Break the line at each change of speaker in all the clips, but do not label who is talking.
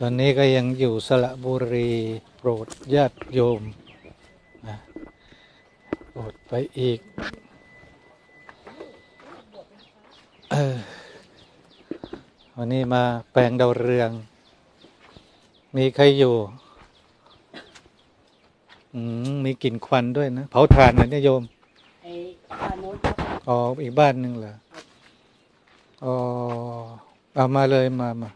ตอนนี้ก็ยังอยู่สระบุรีโปรดญาติโยมนะโปรดไปอีกเออวันนี้มาแปลงดาวเรือง มีใครอยู่อืมมีกลิ่นควันด้วยนะ เผาถ่านนะเนี่ยโยม
ไอ้บ้านโน้นครับ
อ๋ออีกบ้านหนึ่งเหรออ๋อเอามาเลยมามา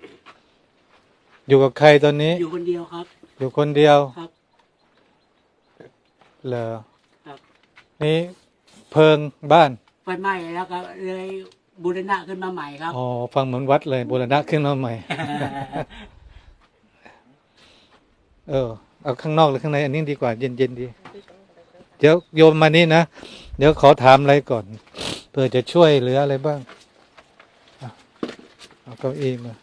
อยู่กับใครตอนนี้
อยู่คนเดียวครับ
อยู่คนเดียว
ครับ
เหรอ
ครับ
นี่เพิงบ้าน
ไฟไหม้แล้วก็เลยบูรณะขึ้นมาใหม่ครับ
อ๋อฟังเหมือนวัดเลยบูรณะขึ้นมาใหม่ เออเอาข้างนอกหรือข้างในอันนี้ดีกว่า เย็นเย็นๆดี เดี๋ยวโยมมานี่นะ เดี๋ยวขอถามอะไรก่อนเพื่อจะช่วยเหลืออะไรบ้างอะเอาเก้าอี้มา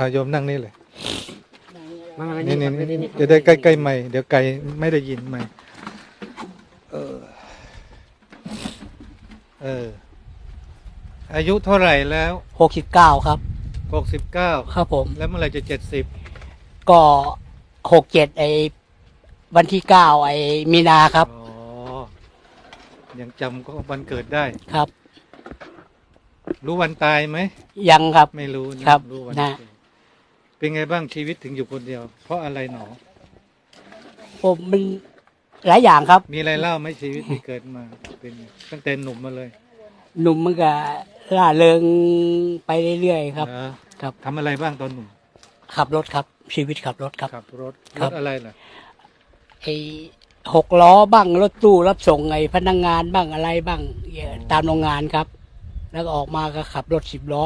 เอาโยมนั่งนี่เลยนี่นี่นี่จะได้ใกล้ๆไม่เดี๋ยวไกลไม่ได้ยินไม่เออ เออ อายุเท่าไหร่แล้ว
หกสิบเก้าครับ
หกสิบเก้า
ครับผม
แล้วเมื่อไหร่จะเจ็ดสิบ
ก็หกเจ็ดไอ้วันที่เก้าไอ้มีนาครับ
อ๋อ ยังจำก็วันเกิดได้
ครับ
รู้วันตายไหม
ยังครับ
ไม่รู้นะครับรู้วัน
นะ
เกิด เป็นไงบ้างชีวิตถึงอยู่คนเดียว เพราะอะไรหนอ
ผมมันหลายอย่างครับ
มีอะไรเล่าไหมชีวิตที่เกิดมาเป็นไงตั้งแต่หนุ่มมาเลย
หนุ่มมันก็ล่าเริงไปเรื่อยๆครับ
นะครับ ทำอะไรบ้างตอนหนุ่ม
ขับรถครับ ชีวิตขับรถครับ
ขับรถ
ค
ร
รับ
ถอะไรล่ะ
ไอ้หกล้อบ้างรถตู้รับส่งไอ้พนักงานบ้างอะไรบ้างเอ่อตามโรงงานครับ แล้วก็ออกมาก็ขับรถสิบล้อ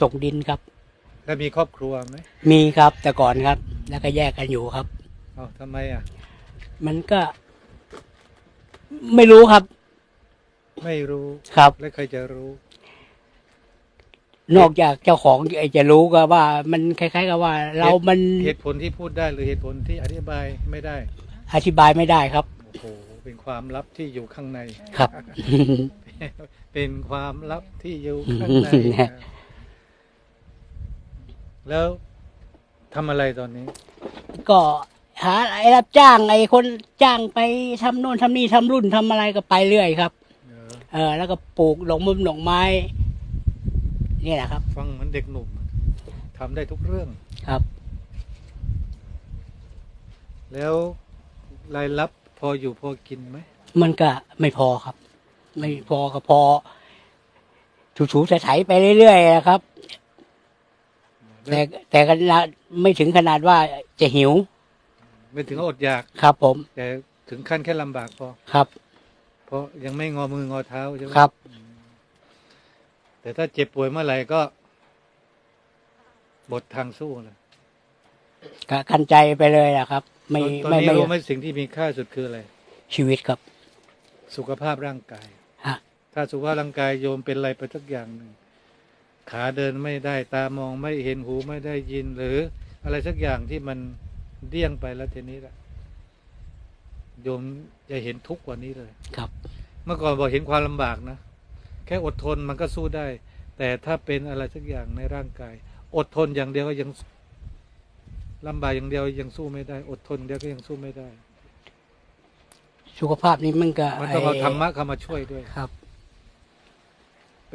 ส่งดินครับ
แล้วมีครอบครัวไหม
มีครับแต่ก่อนครับ แล้วก็แยกกันอยู่ครับ
อ๋อทำไมอะ
มันก็ ไม่รู้ครับ
ไม่รู้
ครับ
แล้วใครจะรู้
นอกจากเจ้าของไอ้จะรู้ก็ว่า มันคล้าย ๆ กับว่า เรามัน
เหตุผลที่พูดได้หรือเหตุผลที่อธิบายไม่ได้
อธิบายไม่ได้ครับ
โอ้โหเป็นความลับที่อยู่ข้างใน
ครับ
เป็นความลับที่อยู่ข้างในนะ แล้วทำอะไรตอนนี้
ก็หาไอ้รับจ้างไอ้คนจ้างไปทำโน่นทำนี่ทำรุ่นทำอะไรก็ไปเรื่อยครับ
เออ
เออ แล้วก็ปลูกดอกมุมดอกไม้ นี่แหละครับ
ฟังเหมือนเด็กหนุ่มทำได้ทุกเรื่อง
ครับ
แล้วรายรับพออยู่พอกินไหม
มันก็ไม่พอครับ ไม่พอก็พอถูๆไถๆไปเรื่อยๆนะครับ แต่แต่ขนาดไม่ถึงขนาดว่าจะหิว
ไม่ถึงอดอยาก
ครับ ผม
แต่ถึงขั้นแค่ลำบากพอ
ครับ
เพราะยังไม่งอมืองอเท้าใช่ไหม
ครับ
แต่ถ้าเจ็บป่วยเมื่อไหร่ก็บททางสู้เลย
ก็คันใจไปเลยนะครับ ไม่
ตอน
ไม่
นี้
ไม่
รู้ไหมสิ่งที่มีค่าสุดคืออะไร
ชีวิตครับ
สุขภาพร่างกาย
ฮะ
ถ้าสุขภาพร่างกายโยมเป็นอะไรไปสักอย่างหนึ่ง ขาเดินไม่ได้ตามองไม่เห็นหูไม่ได้ยินหรืออะไรสักอย่างที่มันเดี้ยงไปแล้วทีนี้ละโยมจะเห็นทุกข์กว่านี้เลย
ครับ
เมื่อก่อนบอกเห็นความลำบากนะแค่อดทนมันก็สู้ได้ แต่ถ้าเป็นอะไรสักอย่างในร่างกาย อดทนอย่างเดียวก็ยังลำบากอย่างเดียวยังสู้ไม่ได้ อดทนเดียวก็ยังสู้ไม่ได้
สุขภาพนี้มันก็
มันต้องเอา
ไธ
รรมะเข้ามาช่วยด้วย
ครับ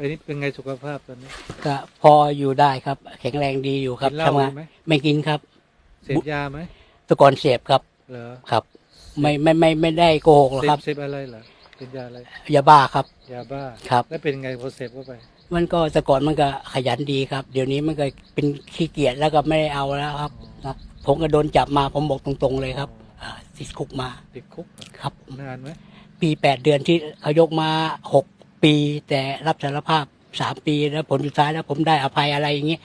เป็นนี้เป็นไงสุขภาพตอนนี้
ก็พออยู่ได้ครับ แข็งแรงดีอยู่ครับ
กินเหล้า
ทำงาน
ไหม
ไม่กินครับ
เสพยาไหม
แตะก่อนเสพครับ
เหรอ
ครับ ไม่ไม่ไม่ไม่ได้โกหกหรอก
เส
ครั
พ
บ
เสพอะไรเหรอเป็นยาอะไร
ยาบ้าครับ
ยาบ้า
ครับ
แล้วเป็นไงพอเสพเข้าไป
มันก็แต่ก่อนมันก็ขยันดีครับ เดี๋ยวนี้มันก็เป็นขี้เกียจแล้วก็ไม่ได้เอาแล้วครับครับผมก็โดนจับมาผมบอกตรงๆเลยครับอ่าติดคุกมา
ติดคุกเหรอ
ครับ
นานไหม
ปีแปดเดือนที่เขายกมาหก ปี แต่รับสารภาพสามปีแล้วผลสุดท้ายแล้วผมได้อภัยอะไรอย่างเงี้ย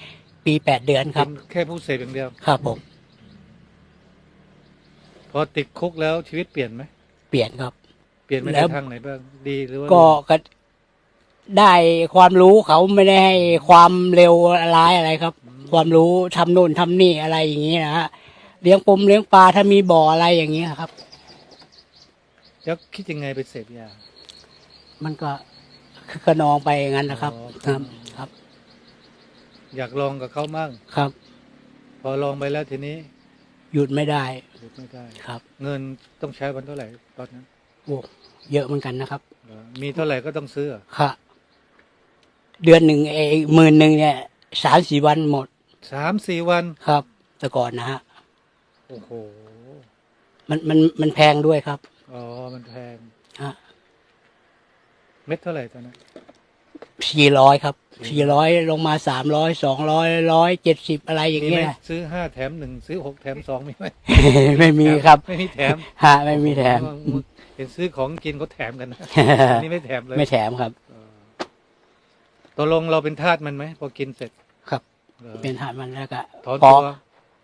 ปีแปดเดือนครับ
เป็นแค่ผู้เสพอย่างเดียว
ครับผม
พอติดคุกแล้วชีวิตเปลี่ยนไหม
เปลี่ยนครับ
เปลี่ยนไป
แล้
ใน
ว
ทางไหนบ้างดีหรือว่า
ก็ก็ได้ความรู้เขาไม่ได้ให้ความเร็วร้ายอะไรครับ ความรู้ทำโน่นทำนี่อะไรอย่างเงี้ยนะฮะเลี้ยงปมเลี้ยงปลาถ้ามีบ่ออะไรอย่างเงี้ยครับ
แล้วคิดยังไงไปเสพยา
มันก็คึก ขนองไปอย่างนั้นนะครับ
อ๋อ
ครับครับ
อยากลองกับเขามั่ง
ครับ
พอลองไปแล้วทีนี้
หยุดไม่ได้
หยุดไม่ได้
ครับ
เงินต้องใช้วันเท่าไหร่ตอนนั้น
โอ้เยอะเหมือนกันนะครับ
เหรอมีเท่าไหร่ก็ต้องซื้อเหรอ
ค่ะ เดือนหนึ่งเอหมื่นหนึ่งเนี่ยสามสี่วันหมด
สามสี่วัน
ครับ แต่ก่อนนะฮะ
โอ้โห
มันมันมันแพงด้วยครับ
อ๋อ มันแพง
ฮะ
เม็ดเท่าไหร่ตอนนั้น
สี่ร้อยครับสี่ร้อยลงมาสามร้อยสองร้อยร้อยเจ็ดสิบอะไรอย่าง
มีไห
เงี้
ม
ย
ซื้อห้าแถมหนึ่งซื้อหกแถมสองมีไหม
ไม่มีครับ
ไม่มีแถม
ฮะไม่มีแถม
เห็นซื้อของกินเขาแถมกันนะอันนี่ไม่แถมเลย
ไม่แถมครับ
เออตกลงเราเป็นทาสมันไหมพอกินเสร็จ
ครับ
หรอ
เป็นทหารมันแล้วก็
ถอน
พอ
ตัว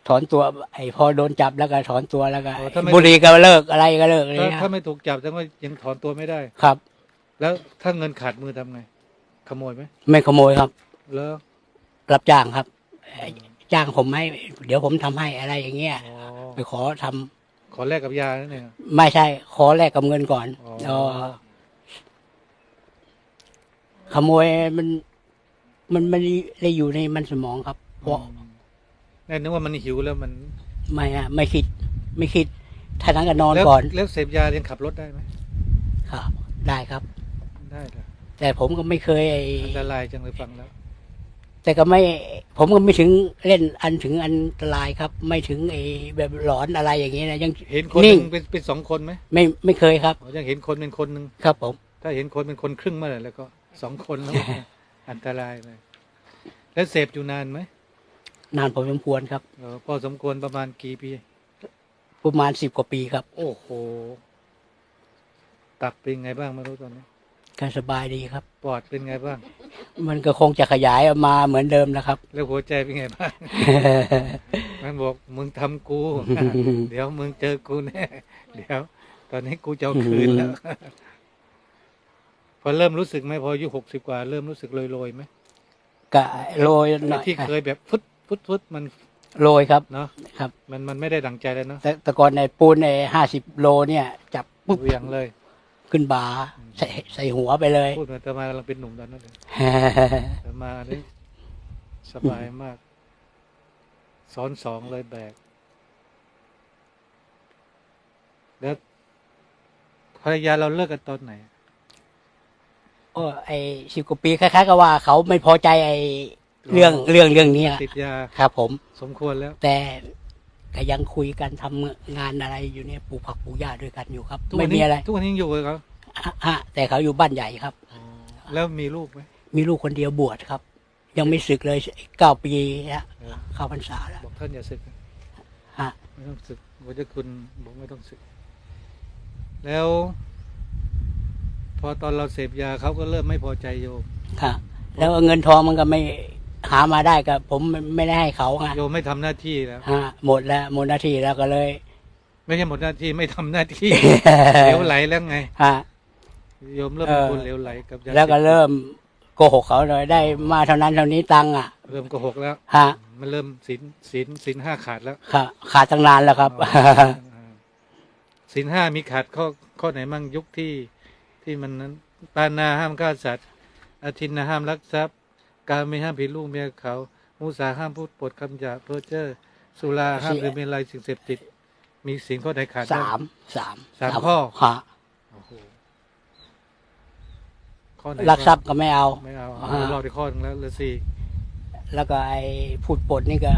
ถอนตัวไอ้พอโดนจับแล้วก็ถอนตัวแล้วก็
โอ้ถ้าไม่
บุหรี่ก็เลิกอะไรก็เลิกเลย
ถ้า
นะ
ถ้าไม่ถูกจับแสดงว่ายังถอนตัวไม่ได้
ครับ
แล้วถ้าเงินขาดมือทำไง ขโมยไหม
ไม่ขโมยครับ
แล้ว
รับจ้างครับเอ่อจ้างผมให้ เดี๋ยวผมทำให้อะไรอย่างเงี้ย
อ๋อ
ไปขอทำ
ขอแลกกับยานั่นเอง
ไม่ใช่ ขอแลกกับเงินก่อน
อ๋อ
อ๋อขโมยมัน มันมันได้อยู่ในมันสมองครับเพราะ
แน่นึกว่ามันหิวแล้วมัน
ไม่อะไม่คิด ไม่คิดท่านั้นก็นอน
แล้ว
ก่อน
แล้วเสพยาเรียนขับรถได้ไหม
ครับ ได้ครับ
ได้เหรอ
แต่ผมก็ไม่เคยไอ้
อันตรายจังเลยฟังแล้ว
แต่ก็ไม่ ผมก็ไม่ถึงเล่นอันถึงอันตรายครับ ไม่ถึงไอ้แบบหลอนอะไรอย่างเงี้ยนะยัง
เห็นคนห
นิ่
นึ่
ง
งเป็นเป็นสองคนไหม
ไม่ไม่เคยครับ
อ๋อยังเห็นคนเป็นคนหนึ่ง
ครับผม
ถ้าเห็นคนเป็นคนครึ่งเมื่อไหร่แล้วก็สองคนแล้วอันตรายเลย แล้วเสพอยู่นานไหม
นานพอสมควรครับ
เออพอสมควรประมาณกี่ปี
ประมาณสิบกว่าปีครับ
โอ้โห ตับเป็นไงบ้างไม่รู้ตอนนี้
ก็สบายดีครับ
ปอดเป็นไงบ้าง
มันก็คงจะขยายออกมาเหมือนเดิมนะครับ
แล้วหัวใจเป็นไงบ้าง มันบอกมึงทำกู เดี๋ยวมึงเจอกูแน่ เดี๋ยว ตอนนี้กูจะเอาคืนแล้ว พอเริ่มรู้สึกไหมพออายุหกสิบกว่า เริ่มรู้สึกโรยๆไหม
ก็โรยหน่
ไอ้
อย
ที่เคยแบบฟุดฟุดฟุดมัน
โรยครับ
เนาะ
ครับ
มันมันไม่ได้ดังใจแล้วเนาะ
แต่แต่ก่อนในปูนในห้าสิบโลเนี่ย จับปุ๊บ
เหวียงเลย
ขึ้นบาใส่ใส่หัวไปเลย
พูดเหมือนตะมากำลังเป็นหนุ่มตอนนั้นเลยตะมานี่สบายมากซ้อนสองเลยแบก แล้วภรรยาเราเลิกกันตอนไหน
โอ้ไอสิบกว่าปีคล้ายๆกับว่าเขาไม่พอใจไอเรื่องเรื่องเรื่องนี้อะ
ติดยา
ครับ ผม
สมควรแล้ว
แต่ ก็ยังคุยกันทำงานอะไรอยู่เนี่ยปลูกผักปลูกหญ้าด้วยกันอยู่ครับ
ทุก
ไม่
วัน
มี
นี้
อะไร
ทุกวันนี้ยังอยู่กับเขา
ฮะฮะแต่เขาอยู่บ้านใหญ่ครับ
แล้วมีลูกไหม
มีลูกคนเดียวบวชครับ ยังไม่ศึกเลยเก้าปีแล้ว
เออ
เข้าพรรษาแล้ว
บอกท่านอย่าศึกนะ
ฮะ
ไม่ต้องศึกพระเจ้าคุณบอกไม่ต้องศึก แล้ว พอตอนเราเสพยาเขาก็เริ่มไม่พอใจโยม
ค่ะ แล้วเงินทองมันก็ไม่ หามาได้ก็ผมไม่ได้ให้เขาไง
โยมไม่ทำหน้าที่แล้ว
ฮะหมดแล้วหมดหน้าที่แล้วก็เลย
ไม่ใช่หมดหน้าที่ไม่ทำหน้าที่ เหลวไหลแล้วไง
ฮะ
โยมเริ่ม
เอ
เป็น
อ
คนเหลวไหลกับยา
แล้วก็
สพติด
เริ่มโกหกเขาเลยได้มาเท่านั้นเท่านี้ตังค์อะ
เริ่มโกหกแล้ว
ฮะ
มันเริ่มศีลศีลศีลห้าขาดแล้ว
ค่ะขาดตั้งนานแล้วครับ
อ๋อศีลห้ามีขาดข้อข้อไหนมั่งยุคที่ที่มันนั้นปานาห้ามฆ่าสัตว์อาทินนาห้ามลักทรัพย์ การไม่ห้ามผิดลูกเมียเขามุสาห้ามพูดปดคำหยาบเพ้อเจ้อสุราห้าม
สี่
ดื่มเมลัยสิ่งเสพติด มีสิ่งข้อไหนขาดบ้ง
สามสาม
สามข้อ
ฮะ
โอ้โหข้อไหน
ลักทรัพย์ก็ไม่เอา
ไม่เอา
อ่า
เอารอดไปข้อหนึงแล้วเหลือสี่
แล้วก็ไอ้พูดปดนี่ก็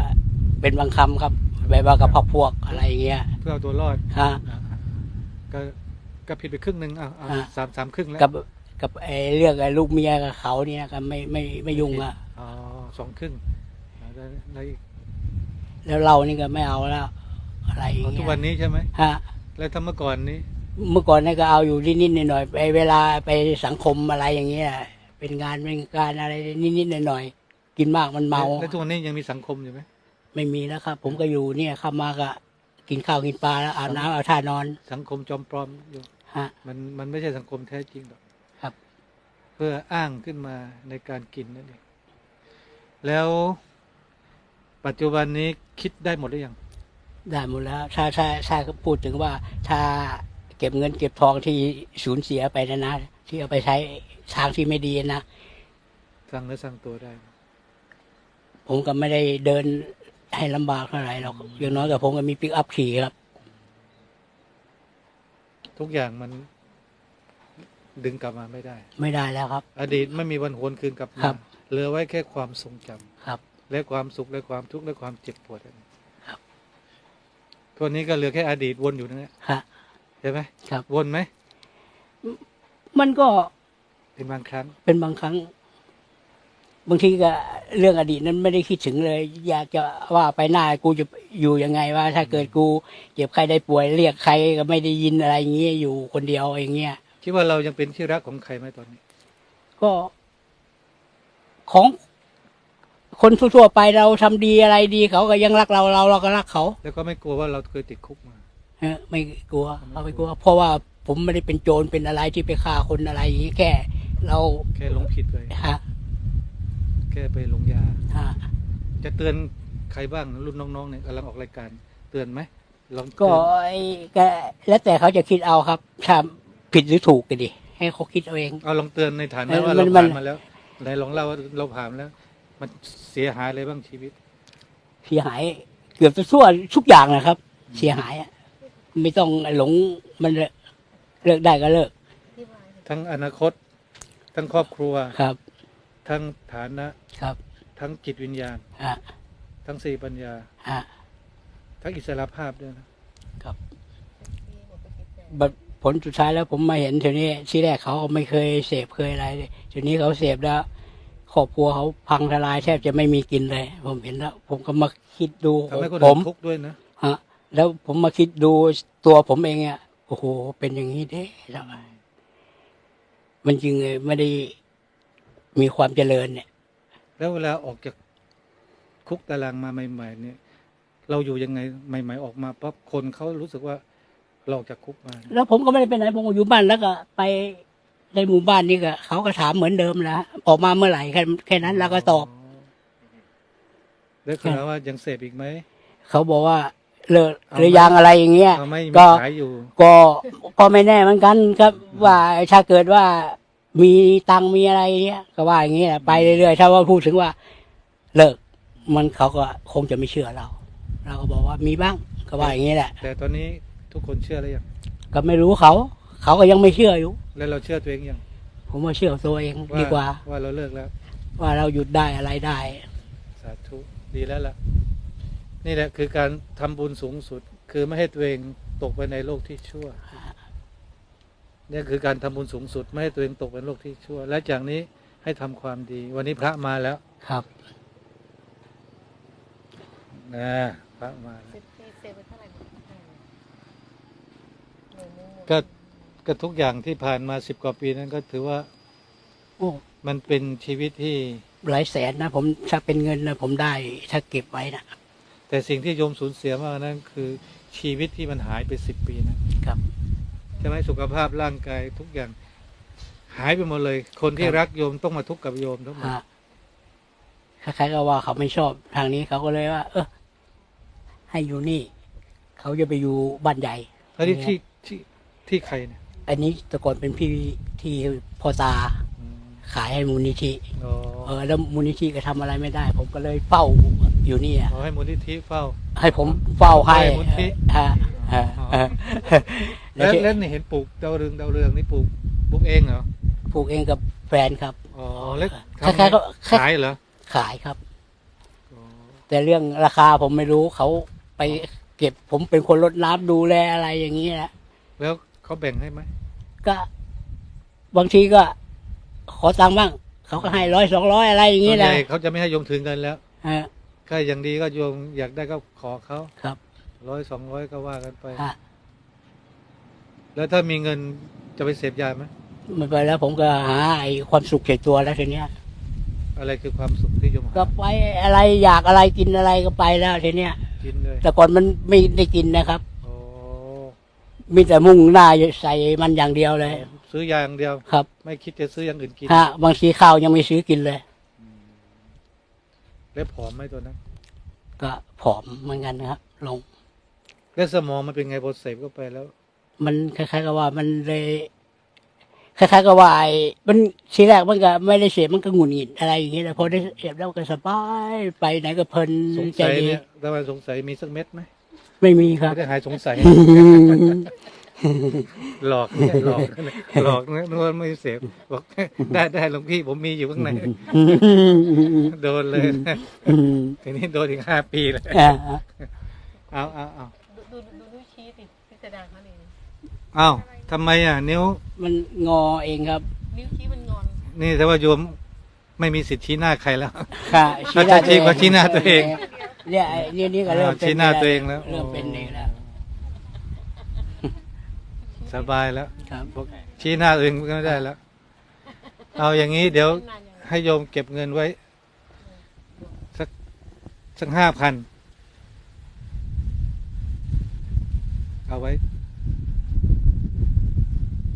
เป็นบางคำครับแบบว่ากับพวกพวกอะไรอย่างเงี้ย
เพื่อเอาตัวรอด
ฮะ
อ่าก็ก็ผิดไปครึ่งหนึ่งอะอะ
อ่า
สามสามครึ่งแล้ว
กับ กับไอ้เรื่องไอ้ลูกเมียกับเขาเนี่ยก็ไม่ไม่ไม่ยุ่งอะ
อ๋อสองครึ่งอ่าแล้วแล้วอีก
แล้วเรานี่ก็ไม่เอาแล้ว อะไรอย่า
อ๋องทุ
เงี้
กวัน
ย
นี้ใช่ไหม
ฮะ
แล้วถ้าเมื่อก่อนนี้
เมื่อก่อนนี่ก็เอาอยู่นิดๆหน่อยๆไปเวลาไปสังคมอะไรอย่างเงี้ยเป็นงานเป็นการอะไรนิดๆหน่อยๆกินมากมันเมา
แล้วแล้วทุกวันนี้ยังมีสังคมอยู่ไหม
ไม่มีแล้วครับ ผมก็อยู่เนี่ยเข้ามาก็กินข้าวกินปลาแล้วอาบน้ำเอาท่านอน
สังคมจอมปลอมอยู่
ฮะ
มันมันไม่ใช่สังคมแท้จริงหรอก
ครับ
เพื่ออ้างขึ้นมาในการกินนั่นเองแล้วปัจจุบันนี้คิดได้หมดหรือยัง
ได้หมดแล้วถ้าถ้าถ้าพูดถึงว่าถ้าเก็บเงินเก็บทองที่สูญเสียไปนะนะ ที่เอาไปใช้ทางที่ไม่ดีนะ
สร้างเนื้อสร้างตัวได้
ผมก็ไม่ได้เดินให้ลำบากเท่าไหร่หรอกอย่างน้อยกับผมก็มีปิกอัพขี่ครับ
ทุกอย่างมัน ดึงกลับมาไม่ได้
ไม่ได้แล้วครับ
อดีตไม่มีวันหวนคืนกลับ
ครั
มา
บ
เหลือไว้แค่ความทรงจำ
ครับ
และความสุขและความทุกข์และความเจ็บปวดอันนี้
ครับ
ตัวนี้ก็เหลือแค่อดีตวนอยู่นั่นแหละ
ฮะ
ใช่ไหม
ครับ
วนไหม
มันก็
เป็นบางครั้ง
เป็นบางครั้ง บางทีก็เรื่องอดีตนั้นไม่ได้คิดถึงเลย อยากจะว่าไปหน้ากูจะอยู่ยังไงว่า ถ้าเกิดกูเจ็บใครได้ป่วยเรียกใครก็ไม่ได้ยินอะไรอย่างเงี้ยอยู่คนเดียวอย่างเงี้ย
คิดว่าเรายังเป็นที่รักของใครไหมตอนนี้
ก็ของคนทั่วๆไปเราทำดีอะไรดีเขาก็ยังรักเราเราเราก็รักเขา
แล้วก็ไม่กลัวว่าเราเคยติดคุกมา
เออไม่กลัวเราไม่กลัว เพราะว่าผมไม่ได้เป็นโจรเป็นอะไรที่ไปฆ่าคนอะไรอย่างงี้แค่เรา
แค่หลงผิดไป
ฮะ
แค่ไปหลงยา
ฮะ
จะเตือนใครบ้างรุ่นน้องๆเนี่ยกำลังออกรายการ เตือนไหมลองเตือน
ก็ไอ้ก็แล้วแต่เขาจะคิดเอาครับถ้า ผิดหรือถูกก็ดีให้เขาคิดเอาเอง
เอาลองเตือนในฐา
เอ
นะ
อ
ว่า
มั
เรา
นมัน
ผ่านมาแล้วไหนลองเล่าว่าเราผ่านมาแล้ว มันเสียหายอะไรบ้างชีวิต
เสียหายเกือบจะทั่วทุกอย่างนะครับ เสียหายอะไม่ต้องหลงมันเลิกเลิกได้ก็เลิก
ทั้งอนาคต ทั้งครอบครัว
ครับ
ทั้งฐานะ
ครับ
ทั้งจิตวิญญาณ
ฮะ
ทั้งสี่ปัญญา
ฮะ
ทั้งอิสระภาพด้วยนะ
บัดผ ลสุดท้ายแล้วผมมาเห็นทีนี้ที่แรกเขาก็ไม่เคยเสพเคยอะไรเลยทีนี้เขาเสพแล้วครอบครัวเขาพังทลายแทบจะไม่มีกินเลย ผมเห็นแล้ว ผมก็มาคิดดู
ทำให้คน
ผ
อื่
ม
นทุกข์ด้วยนะ
ฮะแล้วผมมาคิดดูตัวผมเองอะโอ้โห เป็นอย่างนี้เด้แล้วมันจริงเลยไม่ได้มีความเจริญเนี่ย
แล้วเวลาออกจากคุกตารางมาใหม่ ๆ เนี่ย เราอยู่ยังไงใหม่ ๆ ออกมาปั๊บคนเขารู้สึกว่า เราออกจากคุกมา
แล้วผมก็ไม่ได้ไปไหนผมก็อยู่บ้านแล้วก็ไปในหมู่บ้านนี่ก็เขาก็ถามเหมือนเดิมนะออกมาเมื่อไหร่แค่แค่นั้นเราก็ตอบ
แล้วเขาถามว่ายังเสพอีกไหม
เขาบอกว่าเลิก
เอา
หรือ
ไหม
ยังอะไรอย่างเงี้ย
เอาไม่
ก็
มีขายอยู่
ก็ก็ไม่แน่เหมือนกันครับว่าถ้าเกิดว่ามีตังค์มีอะไรเงี้ยก็ว่าอย่างเงี้ยไปเรื่อยๆถ้าว่าพูดถึงว่า เลิก มันเขาก็คงจะไม่เชื่อเรา เราก็บอกว่ามีบ้างก็ว่าอย่างเงี้ยแหละ
แต่ตอนนี้ ทุกคนเชื่อแล้วยัง
ก็ไม่รู้เขา เขาก็ยังไม่เชื่ออยู่
แล้วเราเชื่อตัวเองยัง
ผมว่าเชื่อตัวเองดีกว่า
ว่าเราเลิกแล้ว
ว่าเราหยุดได้อะไรได้
สาธุดีแล้วล่ะ นี่แหละคือการทำบุญสูงสุด คือไม่ให้ตัวเองตกไปในโลกที่ชั่วนี่คือการทำบุญสูงสุด ไม่ให้ตัวเองตกเป็นโลกที่ชั่ว และจากนี้ให้ทำความดี วันนี้พระมาแล้ว
ครับ
นะพระมาแล้ว
สิบปีเซฟไปเท่าไหร่หนึ่งหนึ่งหนึ่ง
ก็ก็ทุกอย่างที่ผ่านมาสิบกว่าปีนั้นก็ถือว่า
โอ้
มันเป็นชีวิตที่
หลายแสนนะผมถ้าเป็นเงินนะผมได้ถ้าเก็บไว้นะ
แต่สิ่งที่โยมสูญเสียมากกว่านั้นคือชีวิตที่มันหายไปสิบปีนะครับใช่ไหมสุขภาพร่างกายทุกอย่างหายไปหมดเลย คนที่
ครับ
รักโยมต้องมาทุกข์กับโยมทั้งหมด
ฮะคล้ายๆกับว่าเขาไม่ชอบทางนี้เขาก็เลยว่า เออให้อยู่นี่ เขาจะไปอยู่บ้านใหญ่
แล้วที่ที่ ที่ที่ใครเนี่ย
อันนี้แต่ก่อนเป็นพี่ที่พ่อตา
อืม
ขายให้มูลนิธิ
อ๋อ
เออแล้วมูลนิธิก็ทำอะไรไม่ได้ ผมก็เลยเฝ้าอยู่นี่อะ
ขอให้มูลนิธิเฝ้า
ให้ผมเฝ้าให้
ให้มูลนิธิ
ฮะฮะฮะ
แล้ว
ที่
แล้วนี่เห็นปลูกดาวเรืองดาวเรืองนี่ปลูกปลูกเองเหรอ
ปลูกเองกับแฟนครับ
อ๋อแล้ว
คล้ายๆก็
ขายเหรอ
ขายครับ
อ๋อ
แต่เรื่องราคาผมไม่รู้เขาไปเก็บผมเป็นคนรดน้ำดูแลอะไรอย่างนี้แหละ
แล้ว เขาแบ่งให้ไหม
ก็ บางทีก็ ขอตังค์บ้าง เขาก็ให้ร้อยสองร้อยอะไรอย่าง
ส่
นี้
วน
แห
ให
ละ
ญ่เขาจะไม่ให้โยมถึงเงินแล้ว
ฮะ
ถ้าอย่างดีก็โยมอยากได้ก็ขอเขา
ครับ
ร้อยสองร้อยก็ว่ากันไป
ฮะ
แล้วถ้ามีเงินจะไปเสพยาไหม
ไม่ไปแล้วผมก็หาไอ้ความสุขแก่ตัวแล้วทีเนี้ย
อะไรคือความสุขที่โยมหา
ก็ไปอะไรอยากอะไรกินอะไรก็ไปแล้วทีเนี้ย
กินเลย
แต่ก่อนมันไม่ได้กินนะครับ
โอ้
มีแต่มุ่งหน้าใส่มันอย่างเดียวเลย
ซื้อยาอย่างเดียว
ครับ
ไม่คิดจะซื้ออย่างอื่นกิน
ฮะ บางทีข้าวยังไม่ซื้อกินเลย
แล้วผอมไหมตัวนั้น
ก็ผอมเหมือนกันนะครับ ลง
แล้วสมองมันเป็นไงพอเสพเข้าไปแล้ว
มันคล้าย ๆ กับว่ามันเลยคล้ายๆกับว่าไอ้มันทีแรกมันก็ไม่ได้เสพมันก็หงุดหงิดอะไรอย่างเงี้ยแต่พอได้เสพแล้วก็สบายไปไหนก็เพลิน
สง
ใจ
สัย
ดี
เนี่ยทำไมสงสัยมีสักเม็ดไหม
ไม่มีครับ
ไม่ได้หายสงสัย หลอกเนี่ยหลอกนะหลอกนะนึกว่าไม่เสพบอกได้ได้หลวงพี่ผมมีอยู่ข้างในโดนเลยทีนี้โดนอีกห้าปีเลย
อ่า
เอาเอาเอา
ดูดูดูนิ้วชี้สิพิสดารเขาเลย
เอาทำไมอะ นิ้ว
มันงอเองครับ
นิ้วชี้มันงอน
นี่แต่ว่าโยมไม่มีสิทธิ์ชี้หน้าใครแล้ว
ค่ะ
อาจารย์ชี้ก็ชี้หน้าตัวเอง
เนี่ยไอ้เนี่ยนี่ก็เริ่มเป็น
ชี้หน้าตัวเองแล้ว
เริ่มเป็นเองแล้ว
สบายแล้ว
ครับ
บอกชี้หน้าตัวเองก็ไม่ได้แล้ว เอาอย่างนี้เดี๋ยว
นานยังไง
ให้โยมเก็บเงินไว้ สักสักห้าพันเอาไว้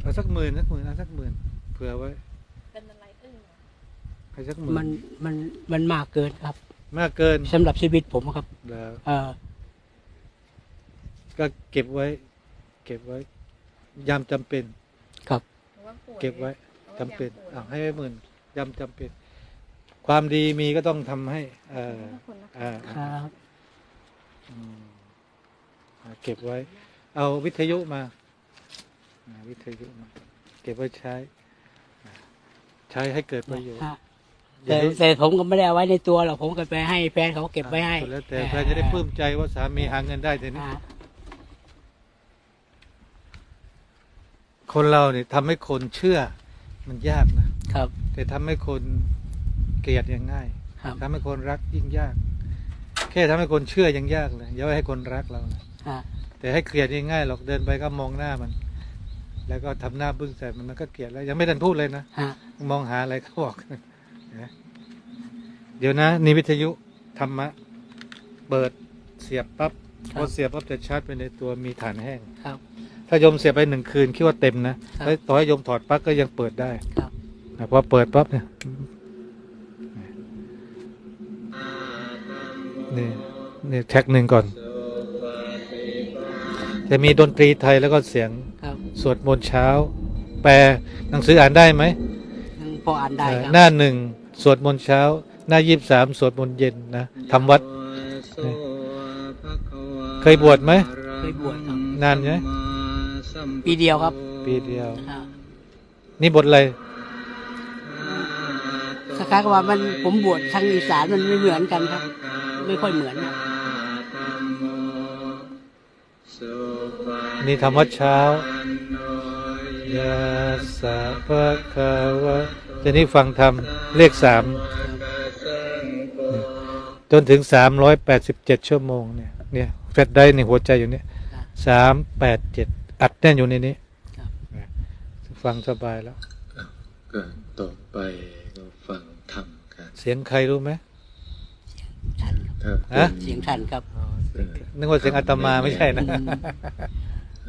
เอาสักหมื่นสักหมื่นเอาสักหมื่นเผื่อไว้
เป็นอะไรอึ้งเหรอ
ให้สักหมื่น
มันมันมันมากเกินครับ
มากเกิน
สำหรับชีวิตผมครับ
แล้ว
เออ
ก็เก็บไว้ เก็บไว้ ยามจำเป็น
ครับ
พราะว่าป่วย
เก็บไว้
พราะ
จำเป็น
ยามป่วย
เอาให้ไว้หมื่นยามจำเป็น ความดีมีก็ต้องทำให้เออ
ขอบคุณนะคะ
อ่า
ครับ
อืมอ่าเก็บไว้ เอาวิทยุมาอ่าวิทยุมา เก็บไว้ใช้อ่าใช้ให้เกิดประโยชน์
ฮะ
อย่า
แต่
ให้
แต่ผมก็ไม่ได้เอาไว้ในตัวหรอกผมก็ไปให้แฟนเขาเก็บไว้ให้
อ่าแล้วแต่แฟนจะได้ปลื้มใจว่าสามีหาเงินได้แต่นี้
อ่า
คนเราเนี่ยทำให้คนเชื่อมันยากนะครับ แต่ทำให้คนเกลียดยังง่าย
ครับ
ทำให้คนรักยิ่งยาก แค่ทำให้คนเชื่อยังยากเลยอย่าไว้ให้คนรักเรานะ
ฮะ
แต่ให้เกลียดยังง่ายหรอกเดินไปก็มองหน้ามัน แล้วก็ทำหน้าบึ้งใส่มันมันก็เกลียดแล้ว ยังไม่ทันพูดเลยนะ
ฮะ
มองหาอะไรเขาบอกนะเดี๋ยวนะนี่วิทยุธรรมะเปิดเสียบปั๊บพอเสียบปั๊บจะชาร์จไปในตัวมีฐานแห้ง
ครับ
ถ้าโยมเสียบไปหนึ่งคืนคิดว่าเต็มนะครับแล้วต่อให้โยมถอดปลั๊กก็ยังเปิดได้
ครับ
นะพอเปิดปั๊บเนี่ยนี่นี่แท็กหนึ่งก่อน จะมีดนตรีไทยแล้วก็เสียง
ครับ
สวดมนต์เช้า แปลหนังสืออ่านได้ไหม
พออ่านได้
เออ
ครับ
หน้าหนึ่งสวดมนต์เช้า หน้ายี่สิบสามสวดมนต์เย็นนะทำวัด เคยบวชไหม
เคยบวชครับ
นานไหม
ปีเดียวครับ
ปีเดียว
อ่า
นี่บทอะไร
คล้ายๆกับว่ามันผมบวชทางอีสานมันไม่เหมือนกันครับ ไม่ค่อยเหมือนนะ
นี่ทำวัดเช้ายาสาภะคาวะจะนี่ฟังธรรมเลขสามจนถึงสามร้อยแปดสิบเจ็ดชั่วโมงเนี่ยเนี่ยแฟลชได้ในหัวใจอยู่เนี่ยสามแปดเจ็ด อัดแน่นอยู่ในนี้เนี่ยฟังสบายแล้ว
ก็ต่อไปก็ฟังธรรมกัน
เสียงใครรู้ไหม
ท่านครับ
ถ้า
ฮะ
เป็น
เสียงท่านครับ
เออ
นึกว่าเสียงอาตมาไม่ใช่นะ
อื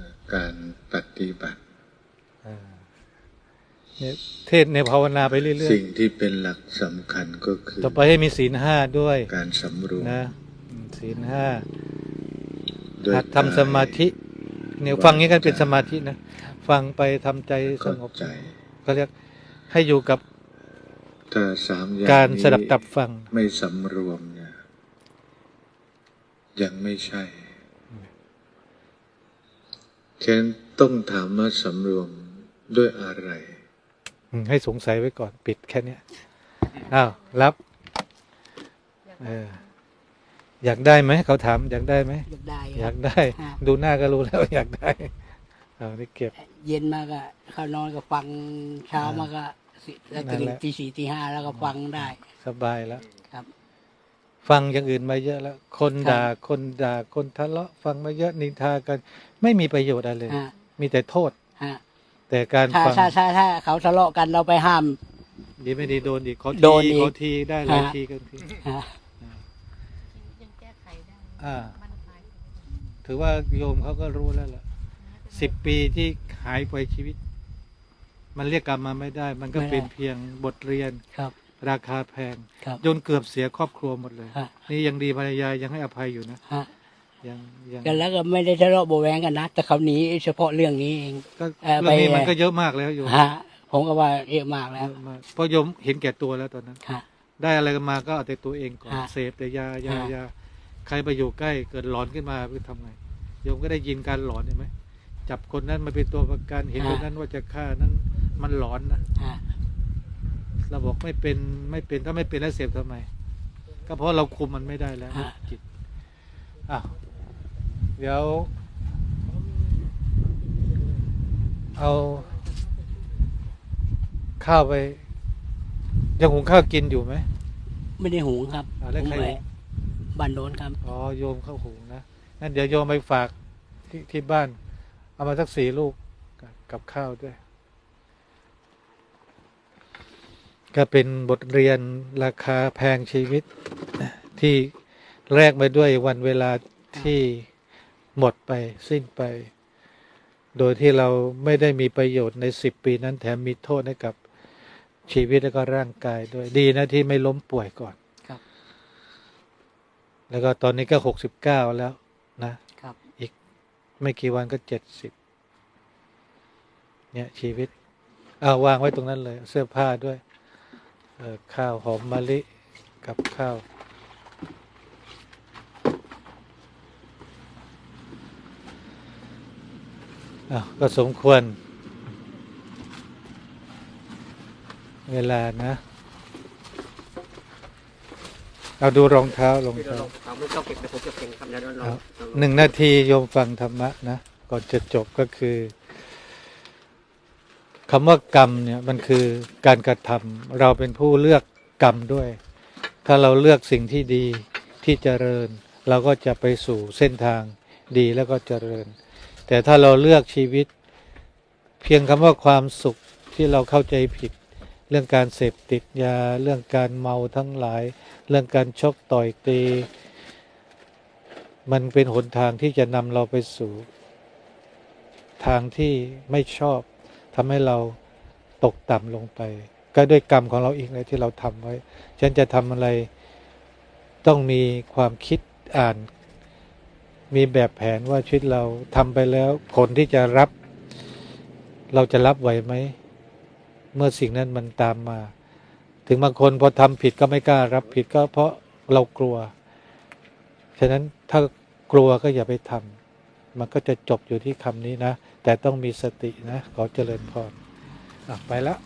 ม
การปฏิบัติ
เนี่ยเทศในภาวนาไปเรื่อย
สิ่งที่เป็นหลักสำคัญก็คือ
ๆต่อไปให้มีศีลห้าด้วย
การสำรวม
นะอืมศีลห้า
ด้วย
หัดทำสมาธิ เนี่ยฟังอย่างนี้กันเป็นสมาธินะฟังไปทำใจส
เข้าง
บ
ใจ
เขาเรียกให้อยู่กับ
ถ้าสามอย่าง
การ
นี้
สดับตับฟัง
ไม่สำรวมเนี่ยยังไม่ใช่ฉะนั้นต้องถามว่าสำรวมด้วยอะไร
อืมให้สงสัยไว้ก่อนปิดแค่เนี้ยอ้าวรับ เออ อยากได้ไหมเขาถามอยากได้ไหม
อยากได้
อ
ค
ยา
รับ
กได้
ฮะ
ดูหน้าก็รู้แล้วอยากได้เอานี่เก็บ
เย็นมาก็เข้านอนก็ฟังเช้ามาก็สิแล้ว
นั่
ตื่
น
น
แหละ
ตีสี่ตีห้าแล้วก็ฟังได้
สบายแล้ว
ครับ
ฟังอย่างอื่นมาเยอะแล้ว คน
ครับ
ด่าคนด่าคนทะเลาะ ฟังมาเยอะนินทากัน ไม่มีประโยชน์อะไรเลย
ฮะ
มีแต่โทษ
ฮะ
แต่การ
ถ้า
ฟัง
ถ้าถ้าถ้าเขาทะเลาะกันเราไปห้าม
ดีไม่ดีโดนอีกเขา
โด
ที
นอีก
เขาทีได้หลาย
ฮะ
ทีกันที
ฮะ
ยังแก้ไขได้
อ่า
มันคลาย
ถือว่าโยมเขาก็รู้แล้วล่ะสิบปีที่หายไปชีวิต มันเรียกกลับมาไม่ได้ มันก็เป็นเพียงบทเรียน
ครับ
ราคาแพง
ครับ
จนเกือบเสียครอบครัวหมดเลย
ฮะ
นี่ยังดีภรรยายังให้อภัยอยู่นะ
ฮะ
ยังยัง
กันแล้วก็ไม่ได้ทะเลาะเบาะแวงกันนะ แต่เขาหนีเฉพาะเรื่องนี้เอง
ก็
เอ่อ
เรื่องนี้
ไป
มันก็เยอะมากแล้วโยม
ฮะผมก็ว่าเยอะมาก
เย
แล้ว
อะมากเพราะโยมเห็นแก่ตัวแล้วตอนนั้น
ค่ะ
ได้อะไรกันมาก็เอาแต่ตัวเองก่อน
ฮะ
เสพแต่ยายา
ฮะ
ยา ใครไปอยู่ใกล้เกิดหลอนขึ้นมาคือทำไงโยมก็ได้ยินการหลอนเห็นไหมจับคนนั้นมาเป็นตัวประกันเห็นคนนั้นว่าจะฆ่านั้นมันหลอนนะ
ฮะ
เราบอกไม่เป็นไม่เป็นถ้าไม่เป็นแล้วเสพทำไม ก็เพราะเราคุมมันไม่ได้แล้ว
ฮะ
จิตอ้าวเดี๋ยว เอาข้าวไป ยังหุงข้าวกินอยู่ไหม
ไม่ได้หุงครับ
อ่าแล้ว
ผม
ใคร
ไป
หุง
บ้านโน้นครับ
อ๋อโยมเข้าหุงนะนั่นเดี๋ยวโยมไปฝากที่ที่บ้าน เอามาสักสี่ลูกกับข้าวด้วย ก็เป็นบทเรียนราคาแพงชีวิตที่แลกมาด้วยวันเวลาที่หมดไปสิ้นไป โดยที่เราไม่ได้มีประโยชน์ในสิบปีนั้นแถมมีโทษให้กับชีวิตและก็ร่างกายด้วยดีนะที่ไม่ล้มป่วยก่อน แล้วก็ตอนนี้ก็หกสิบเก้าแล้วนะ
ครับ
ไม่กี่วันก็เจ็ดสิบเนี่ยชีวิตเอาวางไว้ตรงนั้นเลย เสื้อผ้าด้วยเออข้าวหอมมะลิกับข้าวอ้าวก็สมควร เวลานะ เอาดูรองเท้ารอง
เดี๋ยว
เท้า
เราเอาไม่ต้องเก็บเดี๋ยวผมเก็บเองครับเดี๋ยวเรา
ครับ
เรา
หนึ่งนาทีโยมฟังธรรมะนะก่อนจะจบก็คือคำว่ากรรมเนี่ยมันคือการกระทำเราเป็นผู้เลือกกรรมด้วย ถ้าเราเลือกสิ่งที่ดีที่เจริญ เราก็จะไปสู่เส้นทางดีแล้วก็เจริญ แต่ถ้าเราเลือกชีวิต เพียงคำว่าความสุขที่เราเข้าใจผิด เรื่องการเสพติดยา เรื่องการเมาทั้งหลาย เรื่องการชกต่อยตี มันเป็นหนทางที่จะนำเราไปสู่ ทางที่ไม่ชอบทำให้เราตกต่ำลงไป ก็ด้วยกรรมของเราเองเลยที่เราทำไว้ ฉันจะทำอะไรต้องมีความคิดอ่าน มีแบบแผนว่าชีวิตเราทำไปแล้วผลที่จะรับ เราจะรับไหวไหม เมื่อสิ่งนั้นมันตามมา ถึงบางคนพอทำผิดก็ไม่กล้ารับผิดก็เพราะเรากลัว ฉะนั้นถ้ากลัวก็อย่าไปทำ มันก็จะจบอยู่ที่คำนี้นะ แต่ต้องมีสตินะ ขอเจริญพรไปแล้
ว